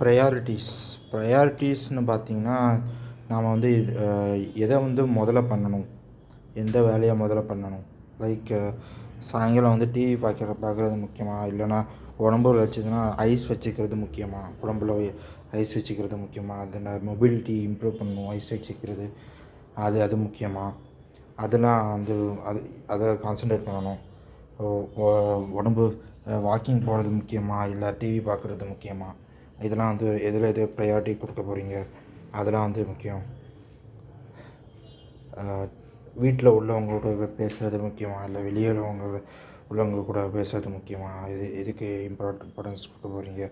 Priorities ப்ரையாரிட்டிஸ்னு பார்த்திங்கன்னா நாம் வந்து எதை வந்து முதல்ல பண்ணணும்? எந்த வேலையை முதல்ல பண்ணணும்? லைக் சாயங்காலம் வந்து டிவி பார்க்குற பார்க்குறது முக்கியமாக இல்லைனா உடம்பு வச்சுதுன்னா ஐஸ் வச்சுக்கிறது முக்கியமாக உடம்புல ஐஸ் வச்சுக்கிறது முக்கியமாக அது மொபிலிட்டி இம்ப்ரூவ் பண்ணணும் ஐஸ் வச்சுக்கிறது அது அது முக்கியமாக அதெல்லாம் வந்து அது அதை கான்சன்ட்ரேட் பண்ணணும். உடம்பு வாக்கிங் போகிறது முக்கியமாக இல்லை டிவி பார்க்குறது முக்கியமாக இதெல்லாம் வந்து எதில் எது ப்ரையாரிட்டி கொடுக்க போகிறீங்க அதெல்லாம் வந்து முக்கியம். வீட்டில் உள்ளவங்களோட பேசுகிறது முக்கியமா? இல்லை வெளியே உள்ளவங்க உள்ளவங்க கூட பேசுகிறது முக்கியமா? இது எதுக்கு இம்பார்ட் இம்பார்ட்டன்ஸ் கொடுக்க போகிறீங்க